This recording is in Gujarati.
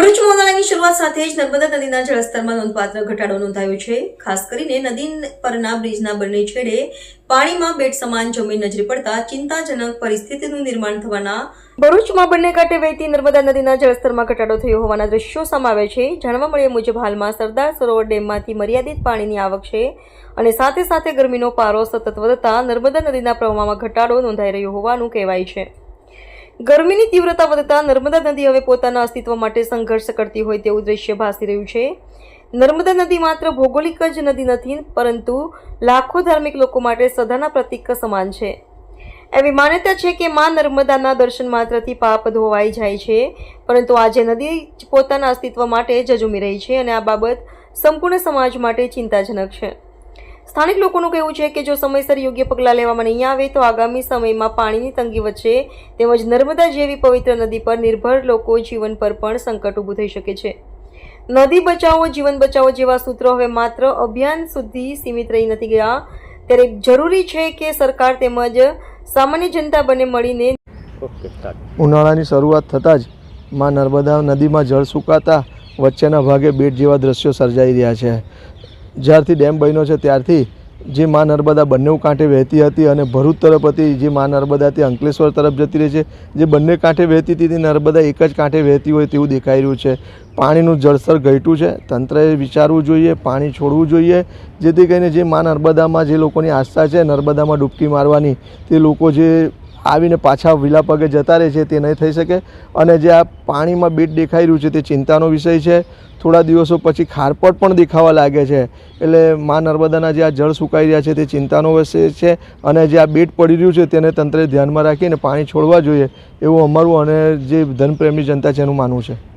ભરૂચ મોનાળાની શરૂઆત સાથે જ નર્મદા નદીના જળસ્તરમાં નોંધપાત્ર ઘટાડો નોંધાયો છે. ખાસ કરીને નદી પરના બ્રિજના બંને છેડે પાણીમાં બેટ સમાન જમીન નજરે પડતા ચિંતાજનક પરિસ્થિતિનું નિર્માણ થવાના ભરૂચમાં બંને કાંઠે વહેતી નર્મદા નદીના જળસ્તરમાં ઘટાડો થયો હોવાના દ્રશ્યો સામે આવે છે. જાણવા મળ્યા મુજબ હાલમાં સરદાર સરોવર ડેમમાંથી મર્યાદિત પાણીની આવક છે અને સાથે સાથે ગરમીનો પારો સતત વધતા નર્મદા નદીના પ્રવાહમાં ઘટાડો નોંધાઈ રહ્યો હોવાનું કહેવાય છે. ગરમીની તીવ્રતા વધતા નર્મદા નદી હવે પોતાના અસ્તિત્વ માટે સંઘર્ષ કરતી હોય તેવું દ્રશ્ય ભાસી રહ્યું છે. નર્મદા નદી માત્ર ભૌગોલિક જ નદી નથી, પરંતુ લાખો ધાર્મિક લોકો માટે સદાના પ્રતીક સમાન છે. એવી માન્યતા છે કે મા નર્મદાના દર્શન માત્રથી પાપ ધોવાઈ જાય છે, પરંતુ આજે નદી પોતાના અસ્તિત્વ માટે જજુમી રહી છે અને આ બાબત સંપૂર્ણ સમાજ માટે ચિંતાજનક છે. સ્થાનિક લોકોનું કહેવું છે કે જો સમયસર યોગ્ય પગલાં લેવામાં નહીં આવે તો આગામી સમયમાં પાણીની તંગી વચ્ચે તેમજ નર્મદા જેવી પવિત્ર નદી પર નિર્ભર લોકો જીવન પર પણ સંકટ ઊભું થઈ શકે છે. નદી બચાવો જીવન બચાવો જેવા સૂત્રો હવે માત્ર અભિયાન સુધી સીમિત રહી નથી ગયા. ત્યારે જરૂરી છે કે સરકાર તેમજ સામાન્ય જનતા બંને મળીને ઉનાળાની શરૂઆત થતાં જ માં નર્મદા નદીમાં જળ સુકાતા વચ્ચેના ભાગે બેટ જેવા દ્રશ્યો સર્જાઈ રહ્યા છે. જ્યારથી ડેમ બન્યો છે, ત્યારથી જે મા નર્મદા બંને કાંઠે વહેતી હતી અને ભરૂચ તરફ હતી, જે મા નર્મદાથી અંકલેશ્વર તરફ જતી રહી છે, જે બંને કાંઠે વહેતી હતી, તે નર્મદા એક જ કાંઠે વહેતી હોય તેવું દેખાઈ રહ્યું છે. પાણીનું જળસ્તર ઘટ્યું છે, તંત્રએ વિચારવું જોઈએ, પાણી છોડવું જોઈએ, જેથી કરીને જે મા નર્મદામાં જે લોકોની આસ્થા છે, નર્મદામાં ડૂબકી મારવાની, તે લોકો જે આવીને પાછા વિલા પગે જતા રહે છે, તે નહીં થઈ શકે. અને જે આ પાણીમાં બેટ દેખાઈ રહ્યું છે, તે ચિંતાનો વિષય છે. થોડા દિવસો પછી ખારપટ પણ દેખાવા લાગે છે. એટલે મા નર્મદાના જે આ જળ સુકાઈ રહ્યા છે, તે ચિંતાનો વિષય છે. અને જે આ બેટ પડી રહ્યું છે, તેને તંત્રે ધ્યાનમાં રાખીને પાણી છોડવા જોઈએ, એવું અમારું અને જે ધનપ્રેમી જનતા છે, એનું માનવું છે.